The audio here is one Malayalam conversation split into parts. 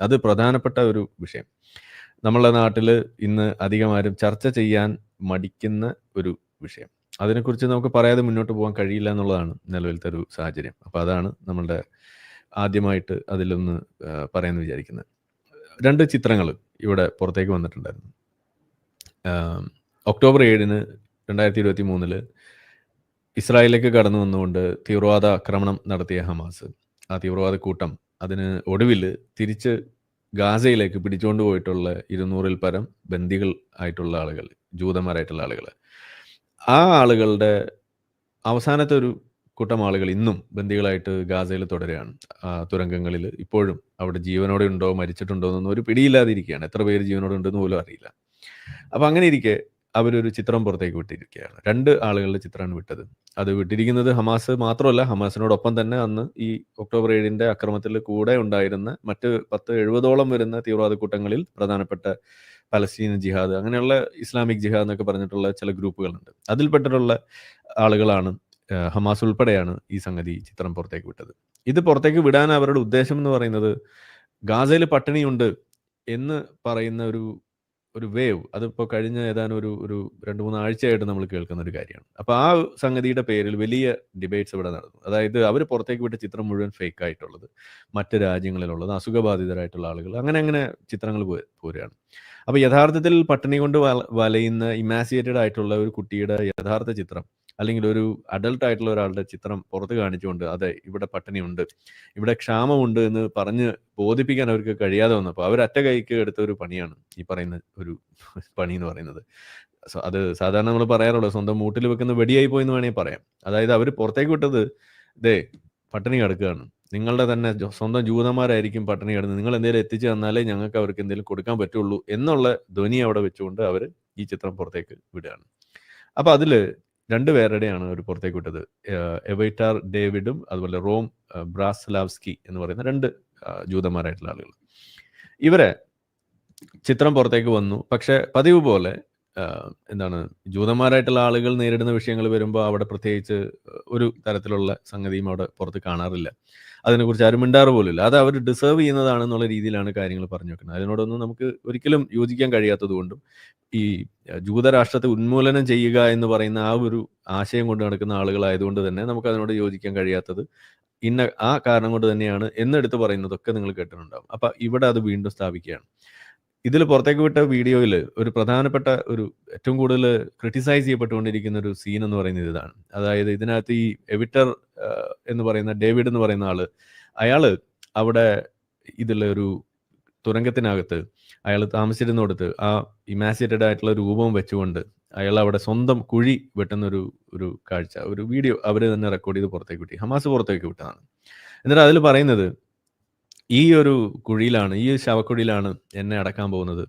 അത് പ്രധാനപ്പെട്ട ഒരു വിഷയം. നമ്മളെ നാട്ടിൽ ഇന്ന് അധികമാരും ചർച്ച ചെയ്യാൻ മടിക്കുന്ന ഒരു വിഷയം. അതിനെക്കുറിച്ച് നമുക്ക് പറയാതെ മുന്നോട്ട് പോകാൻ കഴിയില്ല എന്നുള്ളതാണ് നിലവിലത്തെ ഒരു സാഹചര്യം. അപ്പോൾ അതാണ് നമ്മളുടെ ആദ്യമായിട്ട് അതിലൊന്ന് പറയാമെന്ന് വിചാരിക്കുന്നത്. രണ്ട് ചിത്രങ്ങൾ ഇവിടെ പുറത്തേക്ക് വന്നിട്ടുണ്ടായിരുന്നു. ഒക്ടോബർ ഏഴിന് രണ്ടായിരത്തി ഇരുപത്തി മൂന്നിൽ ഇസ്രായേലിലേക്ക് കടന്നു വന്നുകൊണ്ട് തീവ്രവാദ ആക്രമണം നടത്തിയ ഹമാസ്. ആ തീവ്രവാദ കൂട്ടം അതിന് ഒടുവിൽ തിരിച്ച് ഗാസയിലേക്ക് പിടിച്ചുകൊണ്ട് പോയിട്ടുള്ള ഇരുന്നൂറിൽ പരം ബന്ദികൾ ആയിട്ടുള്ള ആളുകൾ ജൂതന്മാരായിട്ടുള്ള ആളുകൾ. ആ ആളുകളുടെ അവസാനത്തെ ഒരു കൂട്ടം ആളുകൾ ഇന്നും ബന്ദികളായിട്ട് ഗാസയിൽ തുടരുകയാണ്. തുരങ്കങ്ങളിൽ ഇപ്പോഴും അവിടെ ജീവനോടെ ഉണ്ടോ മരിച്ചിട്ടുണ്ടോ എന്നൊന്നും ഒരു പിടിയില്ലാതിരിക്കുകയാണ്. എത്ര പേര് ജീവനോടെ ഉണ്ടെന്ന് പോലും അറിയില്ല. അപ്പം അങ്ങനെ ഇരിക്കെ അവരൊരു ചിത്രം പുറത്തേക്ക് വിട്ടിരിക്കുകയാണ്. രണ്ട് ആളുകളുടെ ചിത്രമാണ് വിട്ടത്. അത് വിട്ടിരിക്കുന്നത് ഹമാസ് മാത്രമല്ല ഹമാസിനോടൊപ്പം തന്നെ അന്ന് ഈ ഒക്ടോബർ ഏഴിന്റെ അക്രമത്തിൽ കൂടെ ഉണ്ടായിരുന്ന മറ്റ് പത്ത് എഴുപതോളം വരുന്ന തീവ്രവാദ കൂട്ടങ്ങളിൽ പ്രധാനപ്പെട്ട പലസ്തീൻ ജിഹാദ് അങ്ങനെയുള്ള ഇസ്ലാമിക് ജിഹാദ് എന്നൊക്കെ പറഞ്ഞിട്ടുള്ള ചില ഗ്രൂപ്പുകളുണ്ട്. അതിൽപ്പെട്ടിട്ടുള്ള ആളുകളാണ് ഹമാസ് ഉൾപ്പെടെയാണ് ഈ സംഗതി ചിത്രം പുറത്തേക്ക് വിട്ടത്. ഇത് പുറത്തേക്ക് വിടാൻ അവരുടെ ഉദ്ദേശം എന്ന് പറയുന്നത് ഗാസയിൽ പട്ടിണിയുണ്ട് എന്ന് പറയുന്ന ഒരു ഒരു വേവ്. അതിപ്പോൾ കഴിഞ്ഞ ഏതാനും ഒരു ഒരു രണ്ട് മൂന്ന് ആഴ്ചയായിട്ട് നമ്മൾ കേൾക്കുന്ന ഒരു കാര്യമാണ്. അപ്പോൾ ആ സംഗതിയുടെ പേരിൽ വലിയ ഡിബേറ്റ്സ് ഇവിടെ നടന്നു. അതായത് അവർ പുറത്തേക്ക് വിട്ട ചിത്രം മുഴുവൻ ഫേക്ക് ആയിട്ടുള്ളത്. മറ്റ് രാജ്യങ്ങളിലുള്ളത് അസുഖബാധിതരായിട്ടുള്ള ആളുകൾ അങ്ങനെ അങ്ങനെ ചിത്രങ്ങൾ പോരുകയാണ്. അപ്പോൾ യഥാർത്ഥത്തിൽ പട്ടിണി കൊണ്ട് വലയുന്ന ഇമാസിയേറ്റഡ് ആയിട്ടുള്ള ഒരു കുട്ടിയുടെ യഥാർത്ഥ ചിത്രം അല്ലെങ്കിൽ ഒരു അഡൾട്ട് ആയിട്ടുള്ള ഒരാളുടെ ചിത്രം പുറത്ത് കാണിച്ചുകൊണ്ട് അതെ ഇവിടെ പട്ടിണിയുണ്ട് ഇവിടെ ക്ഷാമമുണ്ട് എന്ന് പറഞ്ഞ് ബോധിപ്പിക്കാൻ അവർക്ക് കഴിയാതെ വന്നപ്പോൾ അവർ അറ്റ കൈക്ക് എടുത്ത ഒരു പണിയാണ് ഈ പറയുന്ന ഒരു പണി എന്ന് പറയുന്നത്. അത് സാധാരണ നമ്മൾ പറയാറുള്ളത് സ്വന്തം മൂട്ടിൽ വെക്കുന്ന വെടിയായി പോയി എന്ന് വേണമെങ്കിൽ പറയാം. അതായത് അവർ പുറത്തേക്ക് വിട്ടത് ദേ പട്ടിണി കിടക്കുകയാണ്. നിങ്ങളുടെ തന്നെ സ്വന്തം ജൂതന്മാരായിരിക്കും പട്ടിണി കിടന്ന്. നിങ്ങൾ എന്തെങ്കിലും എത്തിച്ചു തന്നാലേ ഞങ്ങൾക്ക് അവർക്ക് എന്തെങ്കിലും കൊടുക്കാൻ പറ്റുള്ളൂ എന്നുള്ള ധ്വനി അവിടെ വെച്ചുകൊണ്ട് അവർ ഈ ചിത്രം പുറത്തേക്ക് വിടുകയാണ്. അപ്പൊ അതിൽ രണ്ട് പേരുടെയാണ് അവർ പുറത്തേക്ക് വിട്ടത്. എവൈറ്റാർ ഡേവിഡും അതുപോലെ റോം ബ്രാസ്ലാവ്സ്കി എന്ന് പറയുന്ന രണ്ട് ജൂതന്മാരായിട്ടുള്ള ആളുകൾ ഇവരെ ചിത്രം പുറത്തേക്ക് വന്നു. പക്ഷെ പതിവ് പോലെ എന്താണ് ജൂതന്മാരായിട്ടുള്ള ആളുകൾ നേരിടുന്ന വിഷയങ്ങൾ വരുമ്പോൾ അവിടെ പ്രത്യേകിച്ച് ഒരു തരത്തിലുള്ള സംഗതിയും അവിടെ പുറത്ത് കാണാറില്ല. അതിനെക്കുറിച്ച് ആരും മിണ്ടാറ് പോലുമില്ല. അത് അവർ ഡിസേർവ് ചെയ്യുന്നതാണെന്നുള്ള രീതിയിലാണ് കാര്യങ്ങൾ പറഞ്ഞു വെക്കുന്നത്. അതിനോടൊന്നും നമുക്ക് ഒരിക്കലും യോജിക്കാൻ കഴിയാത്തത് കൊണ്ടും ഈ ജൂതരാഷ്ട്രത്തെ ഉന്മൂലനം ചെയ്യുക എന്ന് പറയുന്ന ആ ഒരു ആശയം കൊണ്ട് നടക്കുന്ന ആളുകളായതുകൊണ്ട് തന്നെ നമുക്ക് അതിനോട് യോജിക്കാൻ കഴിയാത്തത് ഇന്ന ആ കാരണം കൊണ്ട് തന്നെയാണ് എന്നെടുത്ത് പറയുന്നതൊക്കെ നിങ്ങൾ കേട്ടിട്ടുണ്ടാവും. അപ്പൊ ഇവിടെ അത് വീണ്ടും സ്ഥാപിക്കുകയാണ്. ഇതിൽ പുറത്തേക്ക് വിട്ട വീഡിയോയിൽ ഒരു പ്രധാനപ്പെട്ട ഒരു ഏറ്റവും കൂടുതൽ ക്രിട്ടിസൈസ് ചെയ്യപ്പെട്ടുകൊണ്ടിരിക്കുന്ന ഒരു സീൻ എന്ന് പറയുന്നത് ഇതാണ്. അതായത് ഇതിനകത്ത് ഈ എവിറ്റർ എന്ന് പറയുന്ന ഡേവിഡ് എന്ന് പറയുന്ന ആൾ അയാൾ അവിടെ ഇതിലൊരു തുരങ്കത്തിനകത്ത് അയാൾ താമസിച്ചിരുന്നിടത്ത് ആ ഇമാസിറ്റഡ് ആയിട്ടുള്ള രൂപം വെച്ചുകൊണ്ട് അയാൾ അവിടെ സ്വന്തം കുഴി വെട്ടുന്ന ഒരു ഒരു കാഴ്ച ഒരു വീഡിയോ അവർ തന്നെ റെക്കോർഡ് ചെയ്ത് പുറത്തേക്ക് വിട്ടി. ഹമാസ് പുറത്തേക്ക് വിട്ടതാണ്. എന്നിട്ട് അതിൽ പറയുന്നത് ഈ ഒരു കുഴിയിലാണ് ഈ ശവക്കുഴിയിലാണ് എന്നെ അടക്കാൻ പോകുന്നത്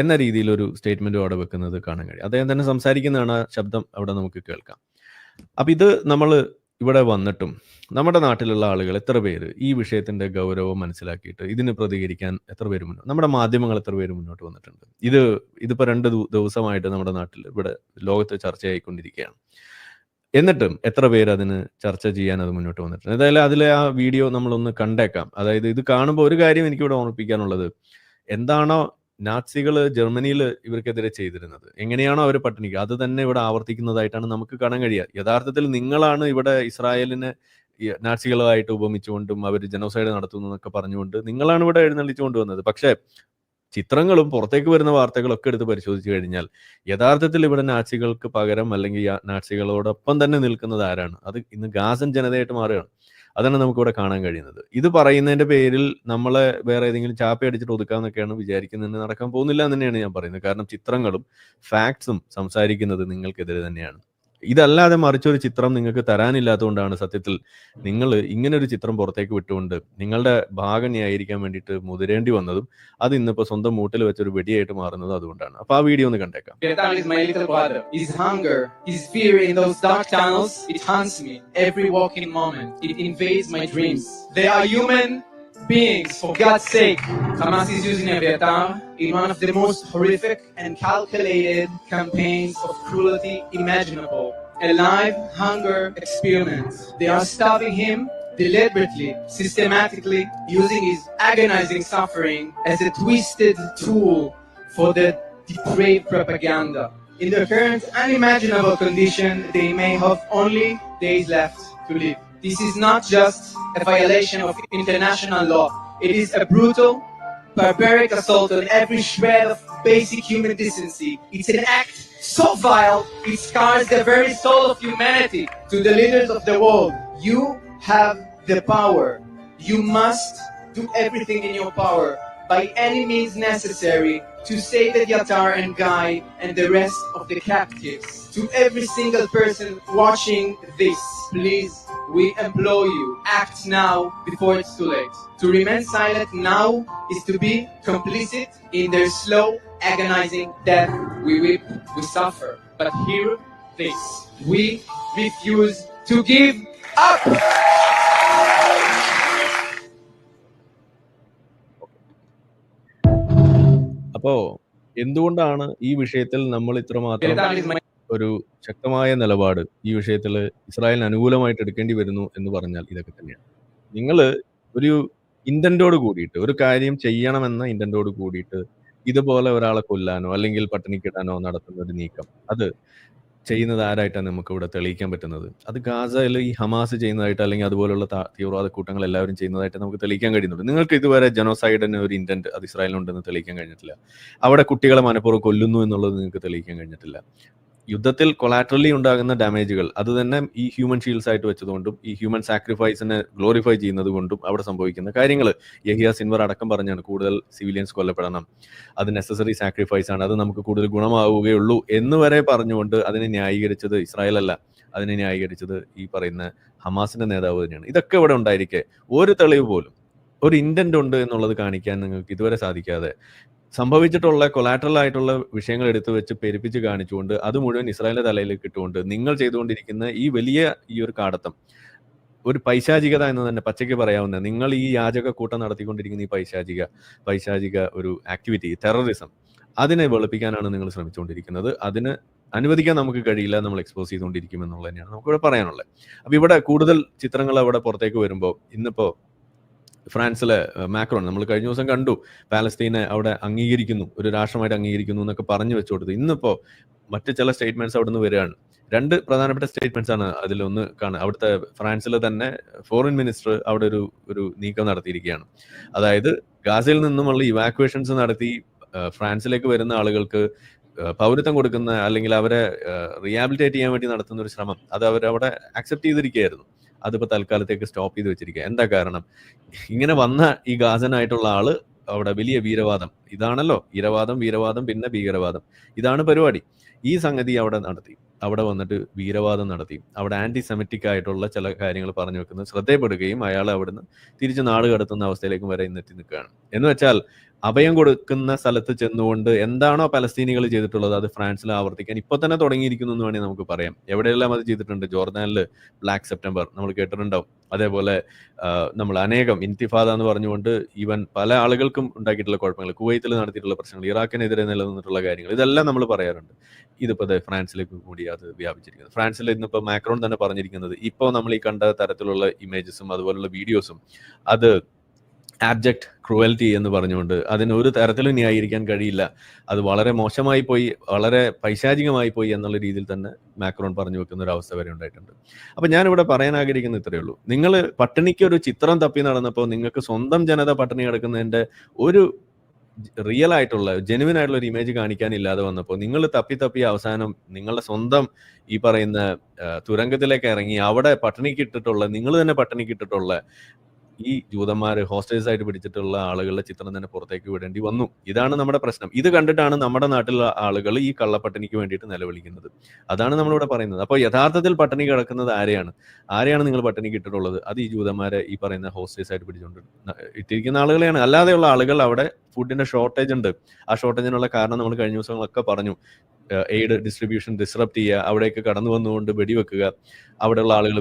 എന്ന രീതിയിൽ ഒരു സ്റ്റേറ്റ്മെന്റും അവിടെ വെക്കുന്നത് കാണാൻ കഴിയും. അദ്ദേഹം തന്നെ സംസാരിക്കുന്നതാണ് ആ ശബ്ദം അവിടെ നമുക്ക് കേൾക്കാം. അപ്പൊ ഇത് നമ്മൾ ഇവിടെ വന്നിട്ടും നമ്മുടെ നാട്ടിലുള്ള ആളുകൾ എത്ര പേര് ഈ വിഷയത്തിന്റെ ഗൗരവം മനസ്സിലാക്കിയിട്ട് ഇതിന് പ്രതികരിക്കാൻ എത്ര പേര് മുന്നോട്ട് നമ്മുടെ മാധ്യമങ്ങൾ എത്ര പേര് മുന്നോട്ട് വന്നിട്ടുണ്ട്? ഇത് ഇതിപ്പോ രണ്ട് ദിവസമായിട്ട് നമ്മുടെ നാട്ടിൽ ഇവിടെ ലോകത്ത് ചർച്ചയായിക്കൊണ്ടിരിക്കുകയാണ്. എന്നിട്ടും എത്ര പേര് അതിന് ചർച്ച ചെയ്യാൻ അത് മുന്നോട്ട് വന്നിട്ടുണ്ട്? എന്തായാലും അതിലെ ആ വീഡിയോ നമ്മളൊന്ന് കണ്ടേക്കാം. അതായത് ഇത് കാണുമ്പോൾ ഒരു കാര്യം എനിക്കിവിടെ ഓർമ്മിപ്പിക്കാനുള്ളത്. എന്താണോ നാസികൾ ജർമ്മനിയിൽ ഇവർക്കെതിരെ ചെയ്തിരുന്നത്. എങ്ങനെയാണോ അവർ പട്ടിണിക്ക്? അത് തന്നെ ഇവിടെ ആവർത്തിക്കുന്നതായിട്ടാണ് നമുക്ക് കാണാൻ കഴിയുക. യഥാർത്ഥത്തിൽ നിങ്ങളാണ് ഇവിടെ ഇസ്രായേലിനെ നാസികളുമായിട്ട് ഉപമിച്ചുകൊണ്ടും അവർ ജനോസൈഡ് നടത്തുന്നു എന്നൊക്കെ പറഞ്ഞുകൊണ്ട് നിങ്ങളാണ് ഇവിടെ എഴുന്നള്ളിച്ചു കൊണ്ടുവന്നത് പക്ഷേ ചിത്രങ്ങളും പുറത്തേക്ക് വരുന്ന വാർത്തകളൊക്കെ എടുത്ത് പരിശോധിച്ചു കഴിഞ്ഞാൽ യഥാർത്ഥത്തിൽ ഇവിടെ നാസികൾക്ക് പകരം അല്ലെങ്കിൽ നാസികളോടൊപ്പം തന്നെ നിൽക്കുന്നത് ആരാണ്? അത് ഇന്ന് ഗാസൻ ജനതയായിട്ട് മാറുകയാണ്. അതാണ് നമുക്കിവിടെ കാണാൻ കഴിയുന്നത്. ഇത് പറയുന്നതിന്റെ പേരിൽ നമ്മളെ വേറെ ഏതെങ്കിലും ചാപ്പ അടിച്ചിട്ട് ഒതുക്കാന്നൊക്കെയാണ് വിചാരിക്കുന്നത് നടക്കാൻ പോകുന്നില്ല എന്ന് തന്നെയാണ് ഞാൻ പറയുന്നത്. കാരണം ചിത്രങ്ങളും ഫാക്ട്സും സംസാരിക്കുന്നത് നിങ്ങൾക്കെതിരെ തന്നെയാണ്. ഇതല്ലാതെ മറിച്ചൊരു ചിത്രം നിങ്ങൾക്ക് തരാനില്ലാത്തതുകൊണ്ടാണ് സത്യത്തിൽ നിങ്ങൾ ഇങ്ങനെ ഒരു ചിത്രം പുറത്തേക്ക് വിട്ടുകൊണ്ട് നിങ്ങളുടെ ഭാഗനയായിരിക്കാൻ വേണ്ടിയിട്ട് മുതിരേണ്ടി വന്നതും അത് ഇന്നിപ്പോ സ്വന്തം മൂട്ടിൽ വെച്ചൊരു വെടിയായിട്ട് മാറുന്നതും അതുകൊണ്ടാണ്. അപ്പൊ ആ വീഡിയോ ഒന്ന് കണ്ടേക്കാം. They are human beings, for God's sake. Hamas is using Aviatar in one of the most horrific and calculated campaigns of cruelty imaginable. A live hunger experiment. They are starving him deliberately, systematically using his agonizing suffering as a twisted tool for the depraved propaganda. In the current unimaginable condition, they may have only days left to live. This is not just a violation of international law, it is a brutal, barbaric assault on every shred of basic human decency. It's an act so vile, it scars the very soul of humanity. To the leaders of the world, you have the power. You must do everything in your power by any means necessary to save the Yatar and Guy and the rest of the captives. To every single person watching this, please, we implore you, act now before it's too late. To remain silent now is to be complicit in their slow, agonizing death. We weep, we suffer. But hear this we refuse to give up! അപ്പോ എന്തുകൊണ്ടാണ് ഈ വിഷയത്തിൽ നമ്മൾ ഇത്രമാത്രം ഒരു ശക്തമായ നിലപാട് ഈ വിഷയത്തിൽ ഇസ്രായേലിന് അനുകൂലമായിട്ട് എടുക്കേണ്ടി വരുന്നു എന്ന് പറഞ്ഞാൽ ഇതൊക്കെ തന്നെയാണ്. നിങ്ങൾ ഒരു ഇന്റന്റോട് കൂടിയിട്ട് ഒരു കാര്യം ചെയ്യണമെന്ന ഇന്റന്റോട് കൂടിയിട്ട് ഇതുപോലെ ഒരാളെ കൊല്ലാനോ അല്ലെങ്കിൽ പട്ടിണിക്കിടാനോ നടത്തുന്ന ഒരു നീക്കം അത് ചെയ്യുന്നത് ആരായിട്ടാണ് നമുക്ക് ഇവിടെ തെളിയിക്കാൻ പറ്റുന്നത്? അത് ഗാസയിൽ ഈ ഹമാസ് ചെയ്യുന്നതായിട്ട് അല്ലെങ്കിൽ അതുപോലുള്ള തീവ്രവാദ കൂട്ടങ്ങൾ എല്ലാവരും ചെയ്യുന്നതായിട്ട് നമുക്ക് തെളിയിക്കാൻ കഴിയുന്നുണ്ട്. നിങ്ങൾക്ക് ഇതുവരെ ജനോസൈഡിന് ഒരു ഇന്റന്റ് അത് ഇസ്രായേലിനുണ്ടെന്ന് തെളിയിക്കാൻ കഴിഞ്ഞിട്ടില്ല. അവിടെ കുട്ടികളെ മനഃപൂർവം കൊല്ലുന്നു എന്നുള്ളത് നിങ്ങൾക്ക് തെളിയിക്കാൻ കഴിഞ്ഞിട്ടില്ല. യുദ്ധത്തിൽ കൊളാറ്ററലി ഉണ്ടാകുന്ന ഡാമേജുകൾ അത് തന്നെ ഈ ഹ്യൂമൻ ഷീൽഡ്സ് ആയിട്ട് വെച്ചതുകൊണ്ടും ഈ ഹ്യൂമൻ സാക്രിഫൈസിനെ ഗ്ലോറിഫൈ ചെയ്യുന്നത് കൊണ്ടും അവിടെ സംഭവിക്കുന്ന കാര്യങ്ങൾ യഹിയ സിൻവർ അടക്കം പറഞ്ഞാണ് കൂടുതൽ സിവിലിയൻസ് കൊല്ലപ്പെടണം. അത് നെസസറി സാക്രിഫൈസ് ആണ്. അത് നമുക്ക് കൂടുതൽ ഗുണമാവുകയുള്ളൂ എന്ന് വരെ പറഞ്ഞുകൊണ്ട് അതിനെ ന്യായീകരിച്ചത് ഇസ്രായേൽ അല്ല. അതിനെ ന്യായീകരിച്ചത് ഈ പറയുന്ന ഹമാസിന്റെ നേതാവ് തന്നെയാണ്. ഇതൊക്കെ ഇവിടെ ഉണ്ടായിരിക്കെ. ഒരു തെളിവ് പോലും ഒരു ഇന്റന്റ് ഉണ്ട് എന്നുള്ളത് കാണിക്കാൻ നിങ്ങൾക്ക് ഇതുവരെ സാധിക്കാതെ സംഭവിച്ചിട്ടുള്ള കൊലാറ്ററൽ ആയിട്ടുള്ള വിഷയങ്ങൾ എടുത്തു വെച്ച് പെരുപ്പിച്ച് കാണിച്ചുകൊണ്ട് അത് മുഴുവൻ ഇസ്രായേലിന്റെ തലയിലേക്ക് ഇട്ടുകൊണ്ട് നിങ്ങൾ ചെയ്തുകൊണ്ടിരിക്കുന്ന ഈ വലിയ ഈ ഒരു കാടത്തം ഒരു പൈശാചികത എന്ന് തന്നെ പച്ചയ്ക്ക് പറയാവുന്ന നിങ്ങൾ ഈ യാചക കൂട്ടം നടത്തിക്കൊണ്ടിരിക്കുന്ന ഈ പൈശാചിക പൈശാചിക ഒരു ആക്ടിവിറ്റി ടെററിസം അതിനെ വെളുപ്പിക്കാനാണ് നിങ്ങൾ ശ്രമിച്ചുകൊണ്ടിരിക്കുന്നത്. അതിന് അനുവദിക്കാൻ നമുക്ക് കഴിയില്ല നമ്മൾ എക്സ്പോസ് ചെയ്തുകൊണ്ടിരിക്കും എന്നുള്ളത് തന്നെയാണ് നമുക്കിവിടെ പറയാനുള്ളത്. അപ്പൊ ഇവിടെ കൂടുതൽ ചിത്രങ്ങൾ അവിടെ പുറത്തേക്ക് വരുമ്പോൾ ഇന്നിപ്പോ ഫ്രാൻസിലെ മാക്രോൺ നമ്മൾ കഴിഞ്ഞ ദിവസം കണ്ടു. പാലസ്തീനെ അവിടെ അംഗീകരിക്കുന്നു ഒരു രാഷ്ട്രമായിട്ട് അംഗീകരിക്കുന്നു എന്നൊക്കെ പറഞ്ഞു വെച്ചു കൊടുത്തു ഇന്നിപ്പോ മറ്റു ചില സ്റ്റേറ്റ്മെന്റ്സ് അവിടെ നിന്ന് വരികയാണ്. രണ്ട് പ്രധാനപ്പെട്ട സ്റ്റേറ്റ്മെന്റ്സ് ആണ് അതിലൊന്ന് കാണുക അവിടുത്തെ ഫ്രാൻസിലെ തന്നെ ഫോറിൻ മിനിസ്റ്റർ അവിടെ ഒരു ഒരു നീക്കം നടത്തിയിരിക്കുകയാണ്. അതായത് ഗാസയിൽ നിന്നുമുള്ള ഇവാക്വേഷൻസ് നടത്തി ഫ്രാൻസിലേക്ക് വരുന്ന ആളുകൾക്ക് പൗരത്വം കൊടുക്കുന്ന അല്ലെങ്കിൽ അവരെ റിയാബിലിറ്റേറ്റ് ചെയ്യാൻ വേണ്ടി നടത്തുന്ന ഒരു ശ്രമം. അത് അവരവിടെ അക്സെപ്റ്റ് ചെയ്തിരിക്കുകയായിരുന്നു. അതിപ്പോ തൽക്കാലത്തേക്ക് സ്റ്റോപ്പ് ചെയ്ത് വെച്ചിരിക്കുക എന്താ കാരണം? ഇങ്ങനെ വന്ന ഈ ഗാസനായിട്ടുള്ള ആൾ അവിടെ വലിയ വീരവാദം. ഇതാണല്ലോ ഇരവാദം വീരവാദം പിന്നെ ഭീകരവാദം. ഇതാണ് പരിപാടി. ഈ സംഗതി അവിടെ നടത്തി. അവിടെ വന്നിട്ട് വീരവാദം നടത്തി. അവിടെ ആന്റി സെമറ്റിക് ആയിട്ടുള്ള ചില കാര്യങ്ങൾ പറഞ്ഞു വെക്കുന്നത് ശ്രദ്ധയപ്പെടുകയും അയാൾ അവിടുന്ന് തിരിച്ച് നാട് കടത്തുന്ന അവസ്ഥയിലേക്കും വരെ ഇന്നെത്തി നിൽക്കുകയാണ്. എന്ന് വെച്ചാൽ അഭയം കൊടുക്കുന്ന സ്ഥലത്ത് ചെന്നുകൊണ്ട് എന്താണോ പലസ്തീനികൾ ചെയ്തിട്ടുള്ളത് അത് ഫ്രാൻസിൽ ആവർത്തിക്കാൻ ഇപ്പൊ തന്നെ തുടങ്ങിയിരിക്കുന്നു എന്ന് വേണമെങ്കിൽ നമുക്ക് പറയാം. എവിടെയെല്ലാം അത് ചെയ്തിട്ടുണ്ട്? ജോർദാനിൽ ബ്ലാക്ക് സെപ്റ്റംബർ നമ്മൾ കേട്ടിട്ടുണ്ടാവും. അതേപോലെ നമ്മൾ അനേകം ഇൻതിഫാദ എന്ന് പറഞ്ഞുകൊണ്ട് ഈവൻ പല ആളുകൾക്കും ഉണ്ടാക്കിയിട്ടുള്ള കുഴപ്പങ്ങൾ കുവൈത്തിൽ നടത്തിയിട്ടുള്ള പ്രശ്നങ്ങൾ ഇറാഖിനെതിരെ നിലനിന്നിട്ടുള്ള കാര്യങ്ങൾ ഇതെല്ലാം നമ്മൾ പറയാറുണ്ട്. ഇതിപ്പോ ഫ്രാൻസിലേക്ക് കൂടി അത് വ്യാപിച്ചിരിക്കുന്നത് ഫ്രാൻസിൽ ഇന്നിപ്പോ മാക്രോൺ തന്നെ പറഞ്ഞിരിക്കുന്നത് ഇപ്പോൾ നമ്മൾ ഈ കണ്ട തരത്തിലുള്ള ഇമേജസും അതുപോലുള്ള വീഡിയോസും അത് ആബ്ജക്ട് ക്രൂവൽറ്റി എന്ന് പറഞ്ഞുകൊണ്ട് അതിന് ഒരു തരത്തിലും ന്യായീകരിക്കാൻ കഴിയില്ല. അത് വളരെ മോശമായി പോയി വളരെ പൈശാചികമായി പോയി എന്നുള്ള രീതിയിൽ തന്നെ മാക്രോൺ പറഞ്ഞു വെക്കുന്ന ഒരു അവസ്ഥ വരെ ഉണ്ടായിട്ടുണ്ട്. അപ്പൊ ഞാനിവിടെ പറയാൻ ആഗ്രഹിക്കുന്ന ഇത്രയേ ഉള്ളൂ. നിങ്ങൾ പട്ടിണിക്ക് ഒരു ചിത്രം തപ്പി നടന്നപ്പോൾ നിങ്ങൾക്ക് സ്വന്തം ജനത പട്ടിണി കിടക്കുന്നതിന്റെ ഒരു റിയൽ ആയിട്ടുള്ള ജെനുവിൻ ആയിട്ടുള്ള ഒരു ഇമേജ് കാണിക്കാനില്ലാതെ വന്നപ്പോൾ നിങ്ങൾ തപ്പി തപ്പി അവസാനം നിങ്ങളുടെ സ്വന്തം ഈ പറയുന്ന തുരങ്കത്തിലേക്ക് ഇറങ്ങി അവിടെ പട്ടിണിക്ക് ഇട്ടിട്ടുള്ള നിങ്ങൾ തന്നെ പട്ടിണിക്ക് ഇട്ടിട്ടുള്ള ഈ ജൂതന്മാര് ഹോസ്റ്റേഴ്സ് ആയിട്ട് പിടിച്ചിട്ടുള്ള ആളുകളുടെ ചിത്രം തന്നെ പുറത്തേക്ക് വിടേണ്ടി വന്നു. ഇതാണ് നമ്മുടെ പ്രശ്നം. ഇത് കണ്ടിട്ടാണ് നമ്മുടെ നാട്ടിലുള്ള ആളുകൾ ഈ കള്ളപ്പട്ടിണിക്ക് വേണ്ടിയിട്ട് നിലവിളിക്കുന്നത്. അതാണ് നമ്മളിവിടെ പറയുന്നത്. അപ്പോൾ യഥാർത്ഥത്തിൽ പട്ടിണി കിടക്കുന്നത് ആരെയാണ്? ആരെയാണ് നിങ്ങൾ പട്ടിണിക്ക് ഇട്ടിട്ടുള്ളത് അത് ഈ ജൂതന്മാരെ ഈ പറയുന്ന ഹോസ്റ്റേഴ്സ് ആയിട്ട് പിടിച്ചുകൊണ്ട് ഇട്ടിരിക്കുന്ന ആളുകളെയാണ്. അല്ലാതെയുള്ള ആളുകൾ അവിടെ ഫുഡിന്റെ ഷോർട്ടേജ് ഉണ്ട്. ആ ഷോർട്ടേജിനുള്ള കാരണം നമ്മൾ കഴിഞ്ഞ ദിവസങ്ങളൊക്കെ പറഞ്ഞു. എയ്ഡ് ഡിസ്ട്രിബ്യൂഷൻ ഡിസ്റപ്റ്റ് ചെയ്യുക അവിടേക്ക് കടന്നു വന്നുകൊണ്ട് വെടിവെക്കുക അവിടെയുള്ള ആളുകൾ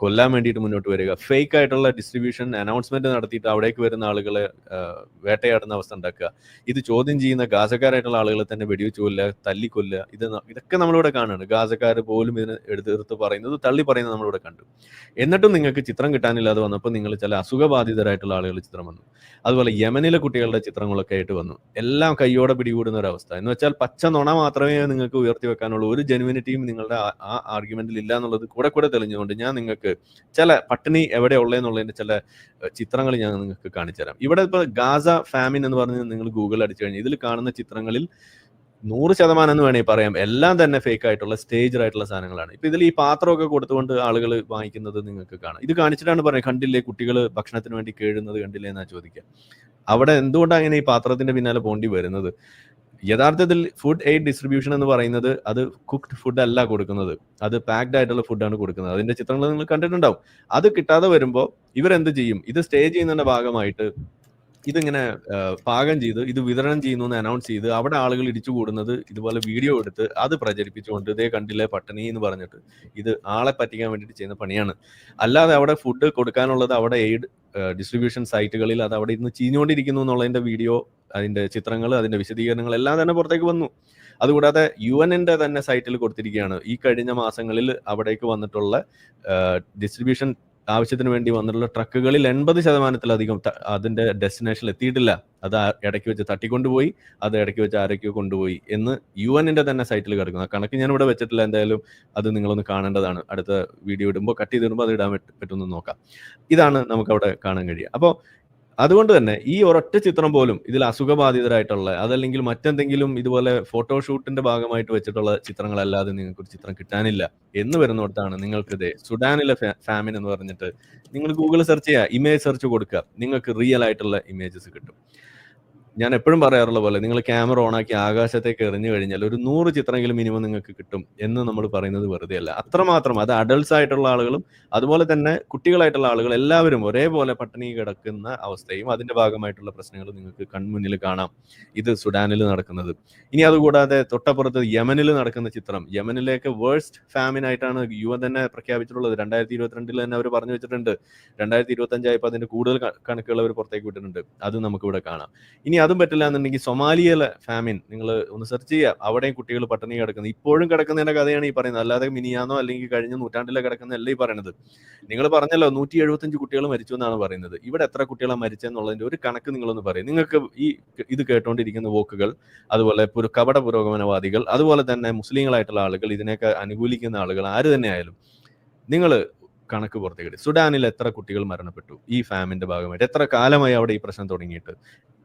കൊല്ലാൻ വേണ്ടിയിട്ട് മുന്നോട്ട് വരിക. ഫേക്ക് ആയിട്ടുള്ള ഡിസ്ട്രിബ്യൂഷൻ അനൗൺസ്മെന്റ് നടത്തിയിട്ട് അവിടേക്ക് വരുന്ന ആളുകളെ വേട്ടയാടുന്ന അവസ്ഥ ഉണ്ടാക്കുക. ഇത് ചോദ്യം ചെയ്യുന്ന ഗാസക്കാരായിട്ടുള്ള ആളുകളെ തന്നെ വെടിവെച്ച് കൊല്ലുക തല്ലിക്കൊല്ലുക ഇത് ഇതൊക്കെ നമ്മളിവിടെ കാണുകയാണ് ഗാസക്കാർ പോലും ഇതിന് എടുത്തെടുത്ത് പറയുന്നത് തള്ളി പറയുന്നത് നമ്മളിവിടെ കണ്ടു. എന്നിട്ടും നിങ്ങൾക്ക് ചിത്രം കിട്ടാനില്ലാതെ വന്നപ്പോൾ നിങ്ങൾ ചില അസുഖബാധിതരായിട്ടുള്ള ആളുകൾ ചിത്രം വന്നു. അതുപോലെ യമനിലെ കുട്ടികളുടെ ചിത്രങ്ങളൊക്കെ ആയിട്ട് വന്നു. എല്ലാം കയ്യോടെ പിടികൂടുന്ന ഒരു അവസ്ഥ. എന്ന് വെച്ചാൽ പച്ച നുണ മാത്രമേ നിങ്ങൾക്ക് ഉയർത്തി വെക്കാനുള്ളൂ ഒരു ജെനുവിനിറ്റിയും നിങ്ങളുടെ ആ- ആർഗ്യുമെന്റിൽ ഇല്ല എന്നുള്ളത് കൂടെ കൂടെ തെളിഞ്ഞുകൊണ്ട് ഞാൻ നിങ്ങൾക്ക് ചില പട്ടിണി എവിടെ ഉള്ളതെന്നുള്ളതിന്റെ ചില ചിത്രങ്ങൾ ഞാൻ നിങ്ങൾക്ക് കാണിച്ചു തരാം ഇവിടെ ഇപ്പോൾ ഗാസ ഫാമിൻ എന്ന് പറഞ്ഞ് നിങ്ങൾ ഗൂഗിൾ അടിച്ചു കഴിഞ്ഞാൽ ഇതിൽ കാണുന്ന ചിത്രങ്ങളിൽ നൂറ് ശതമാനം എന്ന് വേണമെങ്കിൽ പറയാം. എല്ലാം തന്നെ ഫേക്ക് ആയിട്ടുള്ള സ്റ്റേജ് ആയിട്ടുള്ള സാധനങ്ങളാണ്. ഇപ്പൊ ഇതിൽ ഈ പാത്രമൊക്കെ കൊടുത്തുകൊണ്ട് ആളുകൾ വാങ്ങിക്കുന്നത് നിങ്ങൾക്ക് കാണാം. ഇത് കാണിച്ചിട്ടാണ് പറയുന്നത് കണ്ടില്ലേ കുട്ടികൾ ഭക്ഷണത്തിന് വേണ്ടി കേഴുന്നത് കണ്ടില്ലേ എന്നാ ചോദിക്കുക. അവിടെ എന്തുകൊണ്ടാണ് അങ്ങനെ ഈ പാത്രത്തിന്റെ പിന്നാലെ പോണ്ടി വരുന്നത്? യഥാർത്ഥത്തിൽ ഫുഡ് എയ്ഡ് ഡിസ്ട്രിബ്യൂഷൻ എന്ന് പറയുന്നത് അത് കുക്ക്ഡ് ഫുഡ് അല്ല കൊടുക്കുന്നത്. അത് പാക്ഡ് ആയിട്ടുള്ള ഫുഡാണ് കൊടുക്കുന്നത്. അതിന്റെ ചിത്രങ്ങൾ നിങ്ങൾ കണ്ടിട്ടുണ്ടാവും. അത് കിട്ടാതെ വരുമ്പോൾ ഇവരെന്ത് ചെയ്യും? ഇത് സ്റ്റേ ചെയ്യുന്നതിന്റെ ഭാഗമായിട്ട് ഇതിങ്ങനെ പാകം ചെയ്ത് ഇത് വിതരണം ചെയ്യുന്നു എന്ന് അനൗൺസ് ചെയ്ത് അവിടെ ആളുകൾ ഇടിച്ചു കൂടുന്നത് ഇതുപോലെ വീഡിയോ എടുത്ത് അത് പ്രചരിപ്പിച്ചുകൊണ്ട് ഇതേ കണ്ടില്ലേ പട്ടിണി എന്ന് പറഞ്ഞിട്ട്. ഇത് ആളെ പറ്റിക്കാൻ വേണ്ടിയിട്ട് ചെയ്യുന്ന പണിയാണ്. അല്ലാതെ അവിടെ ഫുഡ് കൊടുക്കാനുള്ളത് അവിടെ എയ്ഡ് ഡിസ്ട്രിബ്യൂഷൻ സൈറ്റുകളിൽ അത് അവിടെ ഇന്ന് ചീഞ്ഞുകൊണ്ടിരിക്കുന്നു എന്നുള്ളതിന്റെ വീഡിയോ അതിന്റെ ചിത്രങ്ങൾ അതിന്റെ വിശദീകരണങ്ങൾ എല്ലാം തന്നെ പുറത്തേക്ക് വന്നു. അതുകൂടാതെ യു എന്നിന്റെ തന്നെ സൈറ്റിൽ കൊടുത്തിരിക്കുകയാണ്. ഈ കഴിഞ്ഞ മാസങ്ങളിൽ അവിടേക്ക് വന്നിട്ടുള്ള ഡിസ്ട്രിബ്യൂഷൻ ആവശ്യത്തിന് വേണ്ടി വന്നിട്ടുള്ള ട്രക്കുകളിൽ എൺപത് ശതമാനത്തിലധികം അതിന്റെ ഡെസ്റ്റിനേഷനിൽ എത്തിയിട്ടില്ല. അത് ഇടയ്ക്ക് വെച്ച് തട്ടിക്കൊണ്ടുപോയി അത് ഇടയ്ക്ക് വെച്ച് ആരൊക്കെയോ കൊണ്ടുപോയി എന്ന് യു എന്നിന്റെ തന്നെ സൈറ്റിൽ കിടക്കുന്നു. ആ കണക്ക് ഞാൻ ഇവിടെ വെച്ചിട്ടില്ല. എന്തായാലും അത് നിങ്ങളൊന്ന് കാണേണ്ടതാണ്. അടുത്ത വീഡിയോ ഇടുമ്പോൾ കട്ട് ചെയ്തിടുമ്പോൾ അത് ഇടാൻ പറ്റ- പറ്റുമെന്ന് നോക്കാം. ഇതാണ് നമുക്ക് അവിടെ കാണാൻ കഴിയുക. അപ്പോൾ അതുകൊണ്ട് തന്നെ ഈ ഒരൊറ്റ ചിത്രം പോലും ഇതിൽ അസുഖബാധിതരായിട്ടുള്ള അതല്ലെങ്കിൽ മറ്റെന്തെങ്കിലും ഇതുപോലെ ഫോട്ടോഷൂട്ടിന്റെ ഭാഗമായിട്ട് വെച്ചിട്ടുള്ള ചിത്രങ്ങളല്ലാതെ നിങ്ങൾക്ക് ഒരു ചിത്രം കിട്ടാനില്ല എന്ന് വരുന്നിടത്താണ് നിങ്ങൾക്കിത് സുഡാനിലെ ഫാമിൻ എന്ന് പറഞ്ഞിട്ട് നിങ്ങൾ ഗൂഗിൾ സെർച്ച് ചെയ്യുക ഇമേജ് സെർച്ച് കൊടുക്കുക നിങ്ങൾക്ക് റിയൽ ആയിട്ടുള്ള ഇമേജസ് കിട്ടും. ഞാൻ എപ്പോഴും പറയാറുള്ള പോലെ നിങ്ങൾ ക്യാമറ ഓണാക്കി ആകാശത്തേക്ക് എറിഞ്ഞു കഴിഞ്ഞാൽ ഒരു നൂറ് ചിത്രമെങ്കിലും മിനിമം നിങ്ങൾക്ക് കിട്ടും എന്ന് നമ്മൾ പറയുന്നത് വെറുതെ അല്ല അത്രമാത്രം അത് അഡൾട്ട്സ് ആയിട്ടുള്ള ആളുകളും അതുപോലെ തന്നെ കുട്ടികളായിട്ടുള്ള ആളുകൾ എല്ലാവരും ഒരേപോലെ പട്ടിണി കിടക്കുന്ന അവസ്ഥയും അതിന്റെ ഭാഗമായിട്ടുള്ള പ്രശ്നങ്ങളും നിങ്ങൾക്ക് കൺമുന്നിൽ കാണാം. ഇത് സുഡാനിൽ നടക്കുന്നത്. ഇനി അതുകൂടാതെ തൊട്ടപ്പുറത്ത് യമനിൽ നടക്കുന്ന ചിത്രം. യമനിലേക്ക് വേഴ്സ്റ്റ് ഫാമിൻ ആയിട്ടാണ് യു എൻ തന്നെ പ്രഖ്യാപിച്ചിട്ടുള്ളത്. രണ്ടായിരത്തി ഇരുപത്തിരണ്ടിൽ തന്നെ അവർ പറഞ്ഞു വെച്ചിട്ടുണ്ട്. രണ്ടായിരത്തി ഇരുപത്തി അഞ്ചായപ്പോൾ അതിന്റെ കൂടുതൽ കണക്കുകൾ അവർ പുറത്തേക്ക് വിട്ടിട്ടുണ്ട്. അത് നമുക്കിവിടെ കാണാം. ഇനി അതും പറ്റില്ല എന്നുണ്ടെങ്കിൽ സൊമാലിയയിലെ ഫാമിൻ നിങ്ങൾ ഒന്ന് സെർച്ച് ചെയ്യുക. അവിടെയും കുട്ടികൾ പട്ടിണി കിടക്കുന്നത് ഇപ്പോഴും കിടക്കുന്നതിന്റെ കഥയാണ് ഈ പറയുന്നത്. അല്ലാതെ മിനിയാന്നോ അല്ലെങ്കിൽ കഴിഞ്ഞ നൂറ്റാണ്ടിലെ കിടക്കുന്നതല്ല ഈ പറയുന്നത് നിങ്ങൾ പറഞ്ഞല്ലോ നൂറ്റി എഴുപത്തഞ്ച് കുട്ടികൾ മരിച്ചു എന്നാണ് പറയുന്നത്. ഇവിടെ എത്ര കുട്ടികളാണ് മരിച്ചെന്നുള്ളതിന്റെ ഒരു കണക്ക് നിങ്ങളൊന്ന് പറയും. നിങ്ങൾക്ക് ഈ ഇത് കേട്ടുകൊണ്ടിരിക്കുന്ന വോക്കുകൾ അതുപോലെ കപട പുരോഗമനവാദികൾ അതുപോലെ തന്നെ മുസ്ലിങ്ങളായിട്ടുള്ള ആളുകൾ ഇതിനെയൊക്കെ അനുകൂലിക്കുന്ന ആളുകൾ ആര് തന്നെ ആയാലും നിങ്ങൾ കണക്ക് പുറത്തേക്ക് സുഡാനിൽ എത്ര കുട്ടികൾ മരണപ്പെട്ടു ഈ ഫാമിന്റെ ഭാഗമായിട്ട്? എത്ര കാലമായി അവിടെ ഈ പ്രശ്നം തുടങ്ങിയിട്ട്?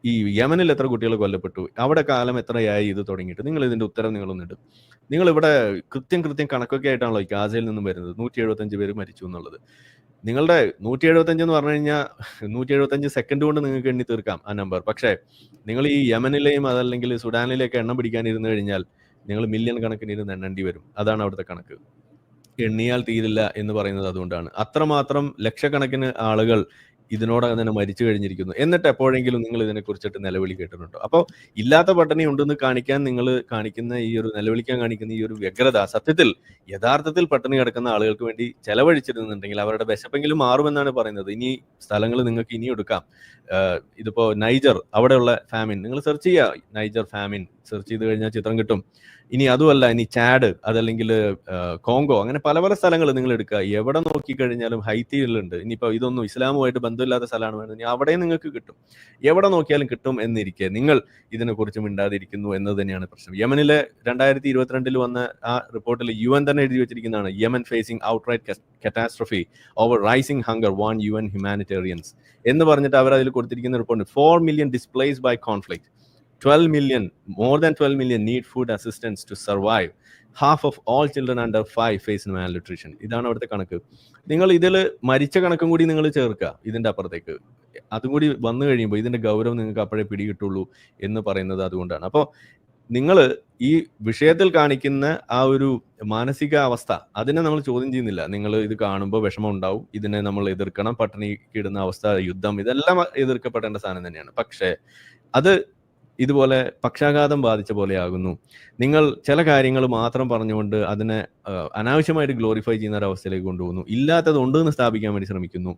ഈ യമനിൽ എത്ര കുട്ടികൾ കൊല്ലപ്പെട്ടു? അവിടെ കാലം എത്രയായി ഇത് തുടങ്ങിയിട്ട്? നിങ്ങൾ ഇതിന്റെ ഉത്തരം നിങ്ങളൊന്ന് ഇടും. നിങ്ങൾ ഇവിടെ കൃത്യം കൃത്യം കണക്കൊക്കെ ആയിട്ടാണല്ലോ ഈ ഗാസയിൽ നിന്നും വരുന്നത്. നൂറ്റി എഴുപത്തഞ്ച് പേര് മരിച്ചു എന്നുള്ളത്. നിങ്ങളുടെ നൂറ്റി എഴുപത്തഞ്ച് എന്ന് പറഞ്ഞു കഴിഞ്ഞാൽ നൂറ്റി എഴുപത്തഞ്ച് സെക്കൻഡ് കൊണ്ട് നിങ്ങൾക്ക് എണ്ണി തീർക്കാം ആ നമ്പർ പക്ഷേ നിങ്ങൾ ഈ യമനിലെയും അതല്ലെങ്കിൽ സുഡാനിലെയൊക്കെ എണ്ണം പിടിക്കാനിരുന്നു കഴിഞ്ഞാൽ നിങ്ങൾ മില്യൺ കണക്കിന് ഇരുന്ന് എണ്ണേണ്ടി വരും. അതാണ് അവിടുത്തെ കണക്ക്. എണ്ണിയാൽ തീരില്ല എന്ന് പറയുന്നത് അതുകൊണ്ടാണ്. അത്രമാത്രം ലക്ഷക്കണക്കിന് ആളുകൾ ഇതിനോടകം തന്നെ മരിച്ചു കഴിഞ്ഞിരിക്കുന്നു. എന്നിട്ട് എപ്പോഴെങ്കിലും നിങ്ങൾ ഇതിനെ കുറിച്ചിട്ട് നിലവിളി കേട്ടിട്ടുണ്ടോ? അപ്പോൾ ഇല്ലാത്ത പട്ടിണി ഉണ്ടെന്ന് കാണിക്കാൻ നിങ്ങൾ കാണിക്കുന്ന ഈ ഒരു നിലവിളിക്കാൻ കാണിക്കുന്ന ഈ ഒരു വ്യഗ്രത സത്യത്തിൽ യഥാർത്ഥത്തിൽ പട്ടിണി കിടക്കുന്ന ആളുകൾക്ക് വേണ്ടി ചെലവഴിച്ചിരുന്നുണ്ടെങ്കിൽ അവരുടെ വിശപ്പെങ്കിലും മാറുമെന്നാണ് പറയുന്നത്. ഇനി സ്ഥലങ്ങൾ നിങ്ങൾക്ക് ഇനി എടുക്കാം. ഇതിപ്പോ നൈജർ അവിടെയുള്ള ഫാമിൻ. നിങ്ങൾ സെർച്ച് ചെയ്യുക. Niger famine. സെർച്ച് ചെയ്ത് കഴിഞ്ഞാൽ ചിത്രം കിട്ടും. ഇനി അതുമല്ല ഇനി ചാഡ് അതല്ലെങ്കിൽ കോങ്കോ അങ്ങനെ പല പല സ്ഥലങ്ങൾ നിങ്ങൾ എടുക്കുക. എവിടെ നോക്കിക്കഴിഞ്ഞാലും ഹൈത്തിയിലുണ്ട്. ഇനിയിപ്പോൾ ഇതൊന്നും ഇസ്ലാമുമായിട്ട് ബന്ധമില്ലാത്ത സ്ഥലമാണ് വേണ്ടത്. അവിടെയും നിങ്ങൾക്ക് കിട്ടും. എവിടെ നോക്കിയാലും കിട്ടും എന്നിരിക്കെ. നിങ്ങൾ ഇതിനെക്കുറിച്ച് മിണ്ടാതിരിക്കുന്നു എന്നത് തന്നെയാണ് പ്രശ്നം. യമനിലെ രണ്ടായിരത്തി ഇരുപത്തിരണ്ടിൽ വന്ന ആ റിപ്പോർട്ടിൽ യു എൻ തന്നെ എഴുതി വെച്ചിരിക്കുന്നതാണ് Yemen facing outright catastrophe over rising hunger warn U N humanitarians എന്ന് പറഞ്ഞിട്ട് അവർ അതിൽ കൊടുത്തിരിക്കുന്ന report four million displace by conflict 12 million, more than 12 million need food assistance to survive. Half of all children under five face malnutrition ഇതാണ് അവിടുത്തെ കണക്ക്. നിങ്ങൾ ഇതിൽ മരിച്ച കണക്കും കൂടി നിങ്ങൾ ചേർക്കുക ഇതിന്റെ അപ്പുറത്തേക്ക്. അതും കൂടി വന്നു കഴിയുമ്പോൾ ഇതിന്റെ ഗൗരവം നിങ്ങൾക്ക് അപ്പോഴേ പിടികിട്ടുള്ളൂ എന്ന് പറയുന്നത് അതുകൊണ്ടാണ്. അപ്പോൾ നിങ്ങൾ ഈ വിഷയത്തിൽ കാണിക്കുന്ന ആ ഒരു മാനസിക അവസ്ഥ അതിനെ നമ്മൾ ചോദ്യം ചെയ്യുന്നില്ല. നിങ്ങൾ ഇത് കാണുമ്പോൾ വിഷമം ഉണ്ടാവും. ഇതിനെ നമ്മൾ എതിർക്കണം. പട്ടിണി കിടുന്ന അവസ്ഥ യുദ്ധം ഇതെല്ലാം എതിർക്കപ്പെടേണ്ട സാധനം തന്നെയാണ്. പക്ഷേ അത് ഇതുപോലെ പക്ഷാഘാതം ബാധിച്ച പോലെയാകുന്നു. നിങ്ങൾ ചില കാര്യങ്ങൾ മാത്രം പറഞ്ഞുകൊണ്ട് അതിനെ അനാവശ്യമായിട്ട് ഗ്ലോറിഫൈ ചെയ്യുന്ന ഒരു അവസ്ഥയിലേക്ക് കൊണ്ടുപോകുന്നു. ഇല്ലാത്തത് ഉണ്ട് എന്ന് സ്ഥാപിക്കാൻ വേണ്ടി ശ്രമിക്കുന്നു.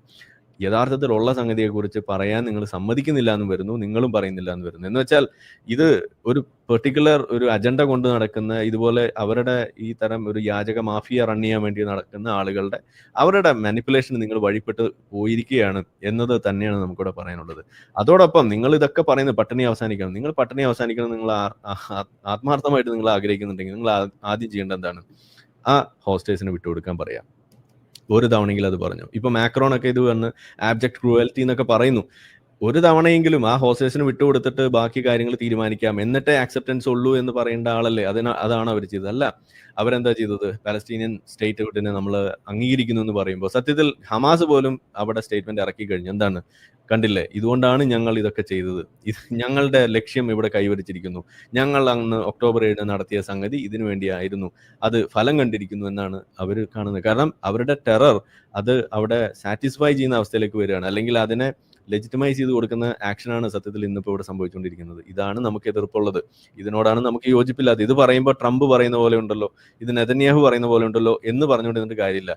യഥാർത്ഥത്തിൽ ഉള്ള സംഗതിയെക്കുറിച്ച് പറയാൻ നിങ്ങൾ സമ്മതിക്കുന്നില്ല എന്ന് വരുന്നു നിങ്ങളും പറയുന്നില്ല എന്ന് വരുന്നു. എന്ന് വെച്ചാൽ ഇത് ഒരു പെർട്ടിക്കുലർ ഒരു അജണ്ട കൊണ്ട് നടക്കുന്ന ഇതുപോലെ അവരുടെ ഈ തരം ഒരു യാചക മാഫിയ റൺ ചെയ്യാൻ വേണ്ടി നടക്കുന്ന ആളുകളുടെ അവരുടെ മാനിപ്പുലേഷന് നിങ്ങൾ വഴിപ്പെട്ട് പോയിരിക്കുകയാണ് എന്നത് തന്നെയാണ് നമുക്കിവിടെ പറയാനുള്ളത്. അതോടൊപ്പം നിങ്ങൾ ഇതൊക്കെ പറയുന്നത് പട്ടിണി അവസാനിക്കണം. നിങ്ങൾ പട്ടിണി അവസാനിക്കണം നിങ്ങൾ ആത്മാർത്ഥമായിട്ട് നിങ്ങൾ ആഗ്രഹിക്കുന്നുണ്ടെങ്കിൽ നിങ്ങൾ ആദ്യം ചെയ്യേണ്ട എന്താണ്? ആ ഹോസ്റ്റേഴ്സിന് വിട്ടുകൊടുക്കാൻ പറയാം. ഒരു തവണയെങ്കിലും അത് പറഞ്ഞു. ഇപ്പൊ മാക്രോൺ ഒക്കെ ഇത് വന്ന് ആബ്ജക്ട് ക്രൂവൽറ്റി എന്നൊക്കെ പറയുന്നു. ഒരു തവണയെങ്കിലും ആ ഹോസ്റ്റേഴ്സിന് വിട്ടുകൊടുത്തിട്ട് ബാക്കി കാര്യങ്ങൾ തീരുമാനിക്കാം. എന്നിട്ടേ ആക്സെപ്റ്റൻസ് ഉള്ളൂ എന്ന് പറയേണ്ട ആളല്ലേ? അതിന് അതാണ് അവർ ചെയ്തത്. അല്ല അവരെന്താ ചെയ്തത്? പാലസ്തീനിയൻ സ്റ്റേറ്റ് ഹുഡിനെ നമ്മൾ അംഗീകരിക്കുന്നു എന്ന് പറയുമ്പോൾ സത്യത്തിൽ ഹമാസ് പോലും അവിടെ സ്റ്റേറ്റ്മെന്റ് ഇറക്കി കഴിഞ്ഞു. എന്താണ്? കണ്ടില്ലേ? ഇതുകൊണ്ടാണ് ഞങ്ങൾ ഇതൊക്കെ ചെയ്തത്. ഇത് ഞങ്ങളുടെ ലക്ഷ്യം ഇവിടെ കൈവരിച്ചിരിക്കുന്നു. ഞങ്ങൾ അന്ന് ഒക്ടോബർ ഏഴിന് നടത്തിയ സംഗതി ഇതിനു വേണ്ടിയായിരുന്നു. അത് ഫലം കണ്ടിരിക്കുന്നു എന്നാണ് അവർ കാണുന്നത്. കാരണം അവരുടെ ടെറർ അത് അവിടെ സാറ്റിസ്ഫൈ ചെയ്യുന്ന അവസ്ഥയിലേക്ക് വരികയാണ്. അല്ലെങ്കിൽ അതിനെ ലെജിറ്റമൈസ് ചെയ്ത് കൊടുക്കുന്ന ആക്ഷനാണ് സത്യത്തിൽ ഇന്നിപ്പോൾ ഇവിടെ സംഭവിച്ചുകൊണ്ടിരിക്കുന്നത് ഇതാണ് നമുക്ക് എതിർപ്പുള്ളത്. ഇതിനോടാണ് നമുക്ക് യോജിപ്പില്ലാത്തത്. ഇത് പറയുമ്പോൾ ട്രംപ് പറയുന്ന പോലെ ഉണ്ടല്ലോ ഇത് നെതന്യാഹു പറയുന്ന പോലെ ഉണ്ടല്ലോ എന്ന് പറഞ്ഞുകൊണ്ടിരുന്നിട്ട് കാര്യമില്ല.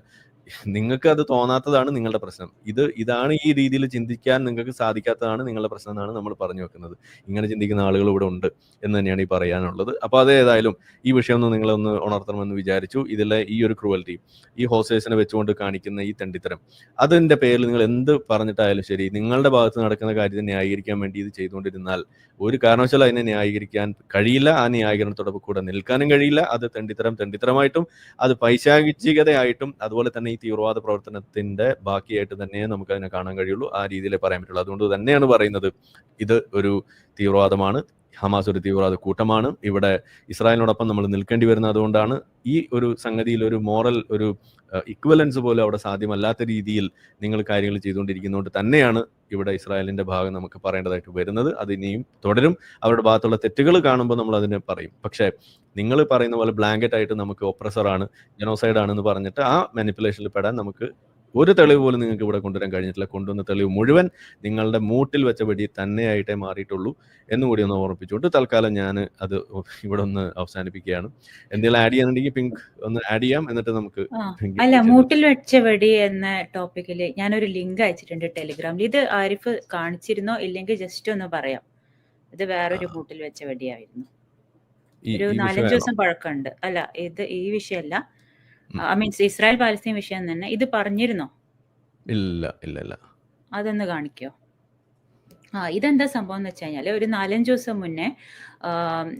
നിങ്ങൾക്ക് അത് തോന്നാത്തതാണ് നിങ്ങളുടെ പ്രശ്നം. ഇത് ഇതാണ് ഈ രീതിയിൽ ചിന്തിക്കാൻ നിങ്ങൾക്ക് സാധിക്കാത്തതാണ് നിങ്ങളുടെ പ്രശ്നം എന്നാണ് നമ്മൾ പറഞ്ഞു വെക്കുന്നത്. ഇങ്ങനെ ചിന്തിക്കുന്ന ആളുകൾ ഇവിടെ ഉണ്ട് എന്ന് തന്നെയാണ് ഈ പറയാനുള്ളത്. അപ്പോൾ അത് ഏതായാലും ഈ വിഷയം ഒന്ന് നിങ്ങളൊന്ന് ഉണർത്തണമെന്ന് വിചാരിച്ചു. ഇതിലെ ഈ ഒരു ക്രൂവൽറ്റി ഈ ഹോസ്റ്റേഴ്സിനെ വെച്ചുകൊണ്ട് കാണിക്കുന്ന ഈ തണ്ടിത്തരം അതിന്റെ പേരിൽ നിങ്ങൾ എന്ത് പറഞ്ഞിട്ടായാലും ശരി നിങ്ങളുടെ ഭാഗത്ത് നടക്കുന്ന കാര്യത്തെ ന്യായീകരിക്കാൻ വേണ്ടി ഇത് ചെയ്തുകൊണ്ടിരുന്നാൽ ഒരു കാരണവശാലും അതിനെ ന്യായീകരിക്കാൻ കഴിയില്ല. ആ ന്യായീകരണത്തോടൊപ്പം കൂടെ നിൽക്കാനും കഴിയില്ല. അത് തെണ്ടിത്തരം തെണ്ടിത്തരമായിട്ടും അത് പൈശാചികതയായിട്ടും അതുപോലെ തന്നെ ഈ തീവ്രവാദ പ്രവർത്തനത്തിന്റെ ബാക്കിയായിട്ട് തന്നെ നമുക്ക് അതിനെ കാണാൻ കഴിയുള്ളൂ. ആ രീതിയിലേ പറയാൻ പറ്റുള്ളൂ. അതുകൊണ്ട് തന്നെയാണ് പറയുന്നത് ഇത് ഒരു തീവ്രവാദമാണ്. ഹമാസ് ഒരു തീവ്രവാദ കൂട്ടമാണ്. ഇവിടെ ഇസ്രായേലിനോടൊപ്പം നമ്മൾ നിൽക്കേണ്ടി വരുന്നത് അതുകൊണ്ടാണ് ഈ ഒരു സംഗതിയിൽ ഒരു മോറൽ ഒരു ഇക്വലൻസ് പോലെ അവിടെ സാധ്യമല്ലാത്ത രീതിയിൽ നിങ്ങൾ കാര്യങ്ങൾ ചെയ്തുകൊണ്ടിരിക്കുന്നതുകൊണ്ട് തന്നെയാണ് ഇവിടെ ഇസ്രായേലിന്റെ ഭാഗം നമുക്ക് പറയേണ്ടതായിട്ട് വരുന്നത്. അത് ഇനിയും തുടരും. അവരുടെ ഭാഗത്തുള്ള തെറ്റുകൾ കാണുമ്പോൾ നമ്മൾ അതിനെ പറയും. പക്ഷേ നിങ്ങൾ പറയുന്ന പോലെ ബ്ലാങ്കറ്റ് ആയിട്ട് നമുക്ക് ഒപ്രസർ ആണ് ജനോസൈഡ് ആണെന്ന് പറഞ്ഞിട്ട് ആ മാനിപ്പുലേഷനിൽ പെടാൻ നമുക്ക് ഒരു തെളിവ് പോലും നിങ്ങൾക്ക് ഇവിടെ കൊണ്ടുവരാൻ കഴിഞ്ഞിട്ടില്ല. കൊണ്ടുവന്ന തെളിവ് മുഴുവൻ നിങ്ങളുടെ മൂട്ടിൽ വെച്ച വെടി തന്നെയായിട്ടേ മാറിയിട്ടുള്ളൂ എന്നും കൂടി ഒന്ന് ഓർമ്മിപ്പിച്ചുകൊണ്ട് തൽക്കാലം ഞാൻ അത് ഇവിടെ ഒന്ന് അവസാനിപ്പിക്കുകയാണ്. എന്തെങ്കിലും ആഡ് ചെയ്യാനുണ്ടെങ്കിൽ പിങ്ക് ഒന്ന് ആഡ് ചെയ്യാം. എന്നിട്ട് നമുക്ക് അല്ല മൂട്ടിൽ വെച്ച വെടി എന്ന ടോപ്പിക്കിൽ ഞാനൊരു ലിങ്ക് അയച്ചിട്ടുണ്ട് ടെലിഗ്രാമിൽ ഇത് ആരിഫ് കാണിച്ചിരുന്നോ ഇല്ലെങ്കിൽ ജസ്റ്റ് ഒന്ന് പറയാം. ഇത് വേറൊരു. മൂട്ടിൽ വെച്ച വെടിയായിരുന്നു. ഒരു നാലഞ്ച് ദിവസം പഴക്കമുണ്ട്. അല്ല ഇത് ഈ വിഷയമല്ല. ഐ മീൻസ് ഇസ്രായേൽ പാലസ്തീൻ വിഷയം തന്നെ. ഇത് പറഞ്ഞിരുന്നോ? ഇല്ല ഇല്ല ഇല്ല. അതൊന്ന് കാണിക്കോ. ആ ഇതെന്താ സംഭവം എന്ന് വെച്ച് കഴിഞ്ഞാൽ ഒരു നാലഞ്ച് ദിവസം മുന്നേ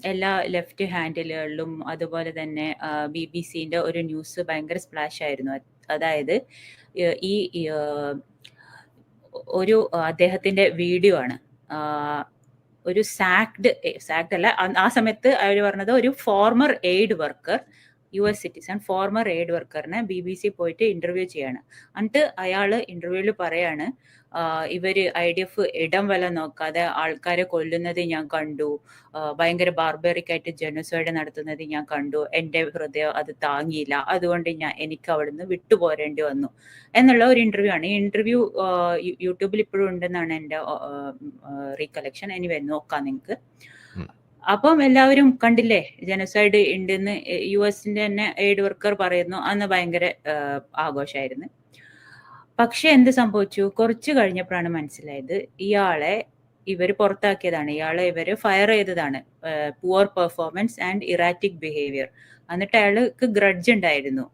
എല്ലാ ലെഫ്റ്റ് ഹാൻഡിലുകളിലും അതുപോലെ തന്നെ ബി ബി സിന്റെ ഒരു ന്യൂസ് ഭയങ്കര സ്പ്ലാഷ് ആയിരുന്നു. അതായത് ഈ ഒരു അദ്ദേഹത്തിന്റെ വീഡിയോ ആണ്. ഒരു സാക്ഡ് സാക്ഡ് അല്ല ആ- ആ സമയത്ത് അവർ പറഞ്ഞത് ഒരു former aid worker U S citizen former aid വർക്കറിനെ B B C പോയിട്ട് ഇന്റർവ്യൂ ചെയ്യാണ്. എന്നിട്ട് അയാൾ ഇന്റർവ്യൂവിൽ പറയാണ് ഇവർ ഐ ഡി എഫ് ഇടം വല നോക്കാതെ ആൾക്കാരെ കൊല്ലുന്നത് ഞാൻ കണ്ടു. ഭയങ്കര ബാർബറിക് ആയിട്ട് ജനസൈഡ് നടത്തുന്നത് ഞാൻ കണ്ടു. എന്റെ ഹൃദയം അത് താങ്ങിയില്ല. അതുകൊണ്ട് ഞാൻ എനിക്ക് അവിടുന്ന് വിട്ടുപോരേണ്ടി വന്നു. എന്നുള്ള ഒരു ഇന്റർവ്യൂ ആണ്. ഈ ഇന്റർവ്യൂ യൂട്യൂബിൽ ഇപ്പോഴും ഉണ്ടെന്നാണ് എന്റെ റീകളക്ഷൻ എനിവേ നോക്കാം നിങ്ങൾക്ക്. അപ്പം എല്ലാവരും കണ്ടില്ലേ ജനസൈഡ് ഉണ്ടെന്ന് യു എസിന്റെ തന്നെ എയ്ഡ് വർക്കർ പറയുന്നു അന്ന് ഭയങ്കര ആഘോഷമായിരുന്നു പക്ഷെ എന്ത് സംഭവിച്ചു? കുറച്ച് കഴിഞ്ഞപ്പോഴാണ് മനസ്സിലായത് ഇയാളെ ഇവർ പുറത്താക്കിയതാണ്. ഇയാളെ ഇവർ ഫയർ ചെയ്തതാണ് poor performance and erratic behaviour എന്നിട്ട് അയാൾക്ക് ഗ്രഡ്ജ് ഉണ്ടായിരുന്നു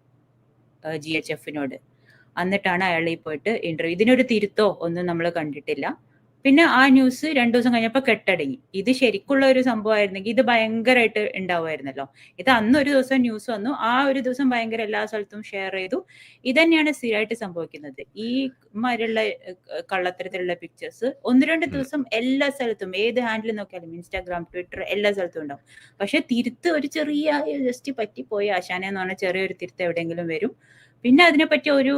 ജി എച്ച് എഫിനോട് എന്നിട്ടാണ് അയാൾ ഈ പോയിട്ട് ഇന്റർവ്യൂ ഇതിനൊരു തിരുത്തോ ഒന്നും നമ്മൾ കണ്ടിട്ടില്ല. പിന്നെ ആ ന്യൂസ് രണ്ടു ദിവസം കഴിഞ്ഞപ്പോൾ കെട്ടടങ്ങി. ഇത് ശരിക്കുള്ള ഒരു സംഭവമായിരുന്നെങ്കിൽ ഇത് ഭയങ്കരമായിട്ട് ഉണ്ടാവുമായിരുന്നല്ലോ ഇത് അന്ന് ഒരു ദിവസം ന്യൂസ് വന്നു. ആ ഒരു ദിവസം ഭയങ്കര എല്ലാ സ്ഥലത്തും ഷെയർ ചെയ്തു. ഇതന്നെയാണ് സ്ഥിരമായിട്ട് സംഭവിക്കുന്നത്. ഈ മാതിരിയുള്ള കള്ളത്തരത്തിലുള്ള പിക്ചേഴ്സ് ഒന്ന് രണ്ട്. ദിവസം എല്ലാ സ്ഥലത്തും ഏത് ഹാൻഡിൽ നോക്കിയാലും ഇൻസ്റ്റാഗ്രാം ട്വിറ്റർ എല്ലാ സ്ഥലത്തും ഉണ്ടാവും. പക്ഷെ തിരുത്ത് ഒരു ചെറിയ ജസ്റ്റ് പറ്റിപ്പോയി ആശാന എന്ന് പറഞ്ഞ ചെറിയൊരു തിരുത്ത് എവിടെയെങ്കിലും വരും. പിന്നെ അതിനെപ്പറ്റി ഒരു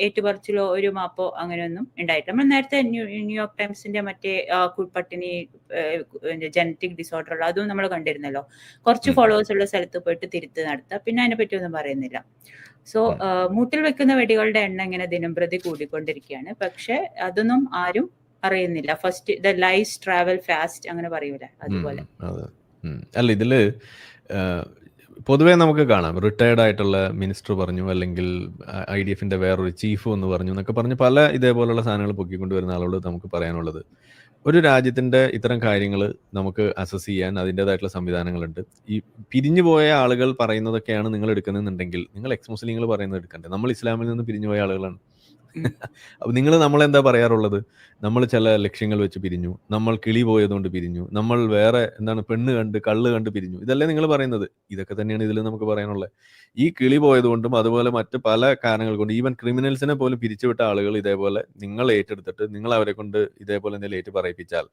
ഏറ്റുപറച്ചിലോ ഒരു മാപ്പോ അങ്ങനെ ഒന്നും ഉണ്ടായിട്ടില്ല. നമ്മൾ നേരത്തെ ന്യൂയോർക്ക് ടൈംസിന്റെ മറ്റേ പട്ടിണി ജനറ്റിക് ഡിസോർഡർ ഉള്ള അതും നമ്മൾ കണ്ടിരുന്നല്ലോ. കുറച്ച് ഫോളോവേഴ്സ് ഉള്ള സ്ഥലത്ത് പോയിട്ട് തിരുത്ത് നടത്തുക പിന്നെ അതിനെപ്പറ്റി ഒന്നും പറയുന്നില്ല. സോ. മൂട്ടിൽ വെക്കുന്ന വെടികളുടെ എണ്ണം ഇങ്ങനെ ദിനം പ്രതി കൂടിക്കൊണ്ടിരിക്കുകയാണ്. പക്ഷെ അതൊന്നും ആരും അറിയുന്നില്ല. First the lies travel fast അങ്ങനെ പറയൂല അതുപോലെ. അല്ല ഇതിൽ പൊതുവേ നമുക്ക് കാണാം. റിട്ടയർഡ് ആയിട്ടുള്ള മിനിസ്റ്റർ പറഞ്ഞു അല്ലെങ്കിൽ ഐ ഡി എഫിന്റെ വേറൊരു ചീഫ് എന്ന് പറഞ്ഞു എന്നൊക്കെ പറഞ്ഞ് പല ഇതേപോലുള്ള സാധനങ്ങൾ പൊക്കിക്കൊണ്ടുവരുന്ന ആളോട് നമുക്ക് പറയാനുള്ളത്. ഒരു രാജ്യത്തിന്റെ ഇത്തരം കാര്യങ്ങൾ നമുക്ക് അസസ് ചെയ്യാൻ അതിന്റെതായിട്ടുള്ള സംവിധാനങ്ങളുണ്ട്. ഈ പിരിഞ്ഞു പോയ ആളുകൾ പറയുന്നതൊക്കെയാണ് നിങ്ങൾ എടുക്കുന്നതെന്നുണ്ടെങ്കിൽ നിങ്ങൾ എക്സ് മുസ്ലിങ്ങൾ പറയുന്നത് എടുക്കണ്ടേ? നമ്മൾ ഇസ്ലാമിൽ നിന്ന് പിരിഞ്ഞു പോയ ആളുകളാണ്. അപ്പൊ നിങ്ങൾ നമ്മളെന്താ പറയാറുള്ളത്? നമ്മൾ ചില ലക്ഷ്യങ്ങൾ വെച്ച് പിരിഞ്ഞു. നമ്മൾ കിളി പോയതുകൊണ്ട് പിരിഞ്ഞു. നമ്മൾ വേറെ എന്താണ് പെണ്ണ് കണ്ട് കള്ള് കണ്ട് പിരിഞ്ഞു. ഇതല്ലേ നിങ്ങൾ പറയുന്നത്? ഇതൊക്കെ തന്നെയാണ് ഇതിൽ നമുക്ക് പറയാനുള്ളത് ഈ കിളി പോയതുകൊണ്ടും അതുപോലെ മറ്റ് പല കാരണങ്ങൾ കൊണ്ട് ഈവൻ ക്രിമിനൽസിനെ പോലും പിരിച്ചുവിട്ട ആളുകൾ ഇതേപോലെ നിങ്ങൾ ഏറ്റെടുത്തിട്ട് നിങ്ങൾ അവരെ കൊണ്ട് ഇതേപോലെ എന്തെങ്കിലും ഏറ്റു പറയിപ്പിച്ചാൽ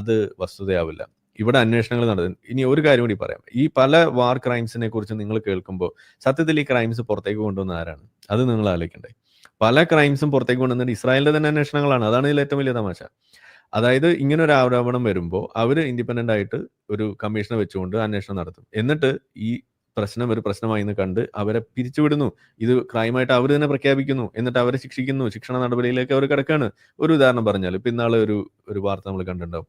അത് വസ്തുതയാവില്ല. ഇവിടെ അന്വേഷണങ്ങൾ നടത്തും ഇനി ഒരു കാര്യം കൂടി പറയാം. ഈ പല വാർ ക്രൈംസിനെ കുറിച്ച് നിങ്ങൾ കേൾക്കുമ്പോൾ സത്യത്തിൽ ഈ ക്രൈംസ് പുറത്തേക്ക് കൊണ്ടുവന്ന ആരാണ്? അത് നിങ്ങൾ ആലോചിക്കണ്ടേ. പല ക്രൈംസും പുറത്തേക്ക് കൊണ്ടുവന്നിട്ട് ഇസ്രായേലിന്റെ തന്നെ അന്വേഷണങ്ങളാണ്. അതാണ് ഇതിൽ ഏറ്റവും വലിയ തമാശ. അതായത് ഇങ്ങനെ ഒരു ആരോപണം വരുമ്പോൾ അവർ ഇൻഡിപെൻഡന്റ് ആയിട്ട് ഒരു കമ്മീഷനെ വെച്ചുകൊണ്ട് അന്വേഷണം നടത്തും. എന്നിട്ട് ഈ പ്രശ്നം ഒരു പ്രശ്നമായി എന്ന് കണ്ട് അവരെ പിരിച്ചുവിടുന്നു. ഇത് ക്രൈമായിട്ട് അവർ തന്നെ പ്രഖ്യാപിക്കുന്നു. എന്നിട്ട് അവരെ ശിക്ഷിക്കുന്നു. ശിക്ഷണ നടപടിയിലേക്ക് അവർ കിടക്കാണ്. ഒരു ഉദാഹരണം പറഞ്ഞാൽ ഇപ്പൊ ഇന്നാളെ ഒരു ഒരു വാർത്ത നമ്മൾ കണ്ടിട്ടുണ്ടാവും.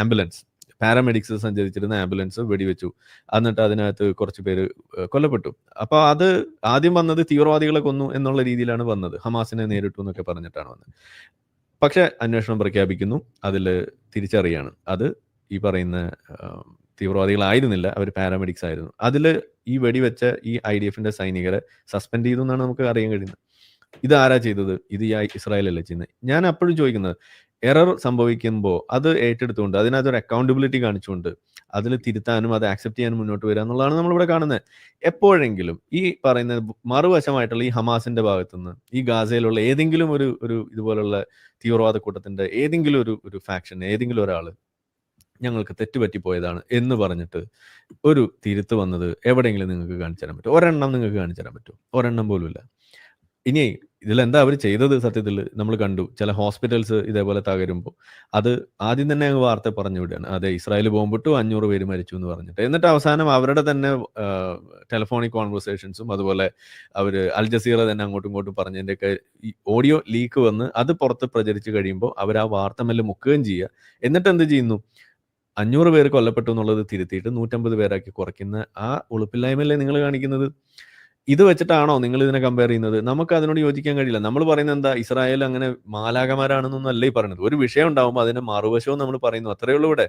ആംബുലൻസ്. പാരാമെഡിക്സ് സഞ്ചരിച്ചിരുന്ന ആംബുലൻസ് വെടിവെച്ചു. എന്നിട്ട് അതിനകത്ത് കുറച്ച് പേര് കൊല്ലപ്പെട്ടു. അപ്പോൾ അത് ആദ്യം വന്നത് തീവ്രവാദികളെ കൊന്നു എന്നുള്ള രീതിയിലാണ് വന്നത്. ഹമാസിനെ നേരിട്ടു എന്നൊക്കെ പറഞ്ഞിട്ടാണ് വന്നത്. പക്ഷെ അന്വേഷണം പ്രഖ്യാപിക്കുന്നു. അതിൽ തിരിച്ചറിയാണ്. അത് ഈ പറയുന്ന തീവ്രവാദികളായിരുന്നില്ല. അവർ പാരാമെഡിക്സ് ആയിരുന്നു. അതിൽ ഈ വെടിവെച്ച ഈ ഐ ഡി എഫിന്റെ സൈനികരെ സസ്പെൻഡ് ചെയ്തു എന്നാണ് നമുക്ക് അറിയാൻ കഴിയുന്നത്. ഇത് ആരാ ചെയ്തത്? ഇത് ഈ ഇസ്രായേലല്ലേ ചെയ്യുന്നത്? ഞാൻ അപ്പോഴും ചോദിക്കുന്നത് എറർ സംഭവിക്കുമ്പോൾ അത് ഏറ്റെടുത്തുകൊണ്ട് അതിനകത്ത് ഒരു അക്കൗണ്ടബിലിറ്റി കാണിച്ചുകൊണ്ട് അതിൽ തിരുത്താനും അത് ആക്സെപ്റ്റ് ചെയ്യാനും മുന്നോട്ട് വരിക എന്നുള്ളതാണ് നമ്മളിവിടെ കാണുന്നത്. എപ്പോഴെങ്കിലും ഈ പറയുന്ന മറുവശമായിട്ടുള്ള ഈ ഹമാസിന്റെ ഭാഗത്തുനിന്ന് ഈ ഗാസയിലുള്ള ഏതെങ്കിലും ഒരു ഒരു ഇതുപോലുള്ള തീവ്രവാദ കൂട്ടത്തിന്റെ ഏതെങ്കിലും ഒരു ഒരു ഫാക്ഷൻ ഏതെങ്കിലും ഒരാൾ ഞങ്ങൾക്ക് തെറ്റുപറ്റിപ്പോയതാണ് എന്ന് പറഞ്ഞിട്ട് ഒരു തിരുത്ത് വന്നത് എവിടെയെങ്കിലും നിങ്ങൾക്ക് കാണിച്ചു തരാൻ പറ്റും. ഒരെണ്ണം നിങ്ങൾക്ക് കാണിച്ചു തരാൻ പറ്റും. ഒരെണ്ണം പോലും ഇല്ല ഇനി ഇതിലെന്താ അവർ ചെയ്തത് സത്യത്തിൽ നമ്മൾ കണ്ടു. ചില ഹോസ്പിറ്റൽസ് ഇതേപോലെ തകരുമ്പോൾ അത് ആദ്യം തന്നെ അങ്ങ് വാർത്ത പറഞ്ഞു വിടുകയാണ്. അതെ ഇസ്രായേൽ ബോംബിട്ടു അഞ്ഞൂറ് പേര് മരിച്ചു എന്ന് പറഞ്ഞിട്ട്. എന്നിട്ട് അവസാനം അവരുടെ തന്നെ ടെലിഫോണിക് കോൺവെർസേഷൻസും അതുപോലെ അവർ അൽ ജസീറ തന്നെ അങ്ങോട്ടും ഇങ്ങോട്ടും പറഞ്ഞതിന്റെയൊക്കെ ഓഡിയോ ലീക്ക് വന്ന് അത് പുറത്ത് പ്രചരിച്ചു കഴിയുമ്പോൾ അവർ ആ വാർത്ത മെല്ലെ മുക്കുകയും ചെയ്യുക. എന്നിട്ട് എന്ത് ചെയ്യുന്നു? അഞ്ഞൂറ് പേര് കൊല്ലപ്പെട്ടു എന്നുള്ളത് തിരുത്തിയിട്ട് നൂറ്റമ്പത് പേരാക്കി കുറയ്ക്കുന്ന ആ ഉളുപ്പില്ലായ്മല്ലേ നിങ്ങൾ കാണിക്കുന്നത്? ഇത് വെച്ചിട്ടാണോ നിങ്ങൾ ഇതിനെ കമ്പയർ ചെയ്യുന്നത്? നമുക്ക് അതിനോട് യോജിക്കാൻ കഴിയില്ല. നമ്മൾ പറയുന്നത് എന്താ? ഇസ്രായേൽ അങ്ങനെ മാലാകമാരാണെന്നൊന്നും അല്ലേ പറയുന്നത്. ഒരു വിഷയം ഉണ്ടാവുമ്പോൾ അതിന്റെ മറുവശവും നമ്മൾ പറയുന്നു. അത്രയേ ഉള്ളൂ ഇവിടെ.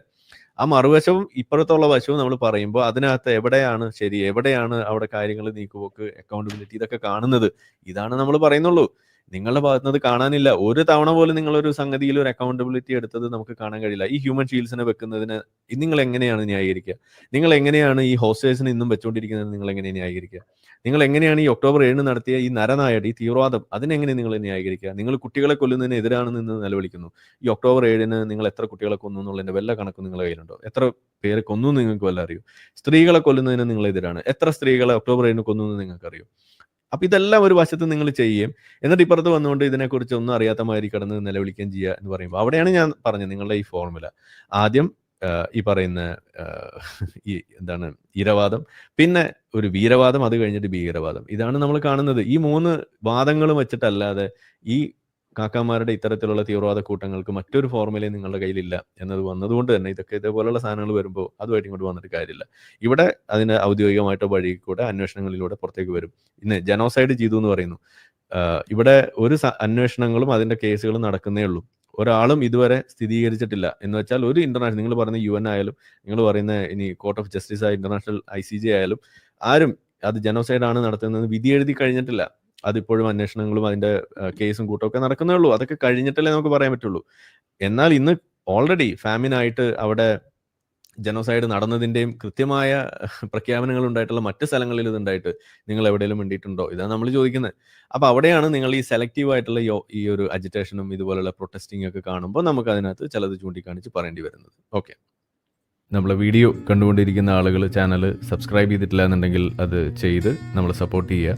ആ മറുവശവും ഇപ്പുറത്തുള്ള വശവും നമ്മൾ പറയുമ്പോൾ അതിനകത്ത് എവിടെയാണ് ശരി? എവിടെയാണ് അവിടെ കാര്യങ്ങൾ നീക്കുപോക്ക് അക്കൗണ്ടബിലിറ്റി ഇതൊക്കെ കാണുന്നത്? ഇതാണ് നമ്മൾ പറയുന്നുള്ളൂ. നിങ്ങളുടെ ഭാഗത്തുനിന്ന് കാണാനില്ല. ഒരു തവണ പോലും നിങ്ങളൊരു സംഗതിയിൽ ഒരു അക്കൗണ്ടബിലിറ്റി എടുത്തത് നമുക്ക് കാണാൻ കഴിയില്ല. ഈ ഹ്യൂമൻ ഷീൽസിനെ വെക്കുന്നതിന് നിങ്ങൾ എങ്ങനെയാണ് ന്യായീകരിക്കുക? നിങ്ങൾ എങ്ങനെയാണ് ഈ ഹോസ്റ്റേഴ്സിനെ ഇന്നും വെച്ചുകൊണ്ടിരിക്കുന്നത് നിങ്ങൾ എങ്ങനെ ന്യായീകരിക്കുക? നിങ്ങൾ എങ്ങനെയാണ് ഈ ഒക്ടോബർ ഏഴിന് നടത്തിയ ഈ നരനായടി ഈ തീവ്രവാദം അതിനെങ്ങനെ നിങ്ങൾ ന്യായീകരിക്കുക? നിങ്ങൾ കുട്ടികളെ കൊല്ലുന്നതിന് എതിരാണ് നിന്ന് നിലവിളിക്കുന്നു. ഈ ഒക്ടോബർ ഏഴിന് നിങ്ങൾ എത്ര കുട്ടികളെ കൊന്നു എന്നുള്ളതിന്റെ വല്ല കണക്ക് നിങ്ങളുടെ കയ്യിലുണ്ടോ? എത്ര പേര് കൊന്നു നിങ്ങൾക്ക് വല്ല അറിയൂ? സ്ത്രീകളെ കൊല്ലുന്നതിന് നിങ്ങൾ എതിരാണ്. എത്ര സ്ത്രീകളെ ഒക്ടോബർ ഏഴിന് കൊന്നു എന്ന് നിങ്ങൾക്ക് അറിയൂ അപ്പൊ ഇതെല്ലാം ഒരു വശത്ത് നിങ്ങൾ ചെയ്യുകയും എന്നിട്ട് ഇപ്പുറത്ത് വന്നുകൊണ്ട് ഇതിനെക്കുറിച്ച് ഒന്നും അറിയാത്ത മാതിരി കിടന്ന് നിലവിളിക്കുകയും ചെയ്യുക എന്ന് പറയുമ്പോൾ അവിടെയാണ് ഞാൻ പറഞ്ഞത് നിങ്ങളുടെ ഈ ഫോർമുല ആദ്യം ഈ പറയുന്ന ഈ എന്താണ് ഇരവാദം പിന്നെ ഒരു വീരവാദം അത് കഴിഞ്ഞിട്ട് ഭീകരവാദം. ഇതാണ് നമ്മൾ കാണുന്നത്. ഈ മൂന്ന് വാദങ്ങളും വെച്ചിട്ടല്ലാതെ ഈ കാക്കാമാരുടെ ഇത്തരത്തിലുള്ള തീവ്രവാദ കൂട്ടങ്ങൾക്ക് മറ്റൊരു ഫോർമുലയും നിങ്ങളുടെ കയ്യിലില്ല എന്നത് വന്നതുകൊണ്ട് തന്നെ ഇതൊക്കെ ഇതേപോലുള്ള സാധനങ്ങൾ വരുമ്പോൾ അതുമായിട്ട് ഇങ്ങോട്ട് വന്നിട്ട് കാര്യമില്ല. ഇവിടെ അതിന് ഔദ്യോഗികമായിട്ടോ വഴി കൂടെ അന്വേഷണങ്ങളിലൂടെ പുറത്തേക്ക് വരും. ഇന്ന് ജനോസൈഡ് ചെയ്തു എന്ന് പറയുന്നു. ഇവിടെ ഒരു അന്വേഷണങ്ങളും അതിന്റെ കേസുകളും നടക്കുന്നേ ഉള്ളൂ. ഒരാളും ഇതുവരെ സ്ഥിരീകരിച്ചിട്ടില്ല. എന്ന് വെച്ചാൽ ഒരു ഇന്റർനാഷണൽ നിങ്ങൾ പറയുന്ന യു എൻ ആയാലും നിങ്ങൾ പറയുന്ന ഇനി കോർട്ട് ഓഫ് ജസ്റ്റിസ് ആയ ഇന്റർനാഷണൽ ഐ സി ജെ ആയാലും ആരും അത് ജനോസൈഡ് ആണ് നടത്തുന്നത് വിധി എഴുതി കഴിഞ്ഞിട്ടില്ല. അതിപ്പോഴും അന്വേഷണങ്ങളും അതിന്റെ കേസും കൂട്ടമൊക്കെ നടക്കുന്നേ ഉള്ളൂ. അതൊക്കെ കഴിഞ്ഞിട്ടല്ലേ നമുക്ക് പറയാൻ പറ്റുള്ളൂ. എന്നാൽ ഇന്ന് ഓൾറെഡി ഫാമിനായിട്ട് അവിടെ ജനോസൈഡ് നടന്നതിന്റെയും കൃത്യമായ പ്രഖ്യാപനങ്ങൾ ഉണ്ടായിട്ടുള്ള മറ്റ് സ്ഥലങ്ങളിൽ ഇത് ഉണ്ടായിട്ട് നിങ്ങൾ എവിടെയെങ്കിലും വേണ്ടിയിട്ടുണ്ടോ ഇതാണ് നമ്മൾ ചോദിക്കുന്നത്. അപ്പൊ അവിടെയാണ് നിങ്ങൾ ഈ സെലക്റ്റീവ് ആയിട്ടുള്ള ഈ ഒരു അജിറ്റേഷനും ഇതുപോലുള്ള പ്രൊട്ടസ്റ്റിംഗ് ഒക്കെ കാണുമ്പോൾ നമുക്ക് അതിനകത്ത് ചിലത് ചൂണ്ടിക്കാണിച്ച് പറയേണ്ടി വരുന്നത്. ഓക്കെ. നമ്മളെ വീഡിയോ കണ്ടുകൊണ്ടിരിക്കുന്ന ആളുകൾ ചാനൽ സബ്സ്ക്രൈബ് ചെയ്തിട്ടില്ല എന്നുണ്ടെങ്കിൽ അത് ചെയ്ത് നമ്മൾ സപ്പോർട്ട് ചെയ്യുക.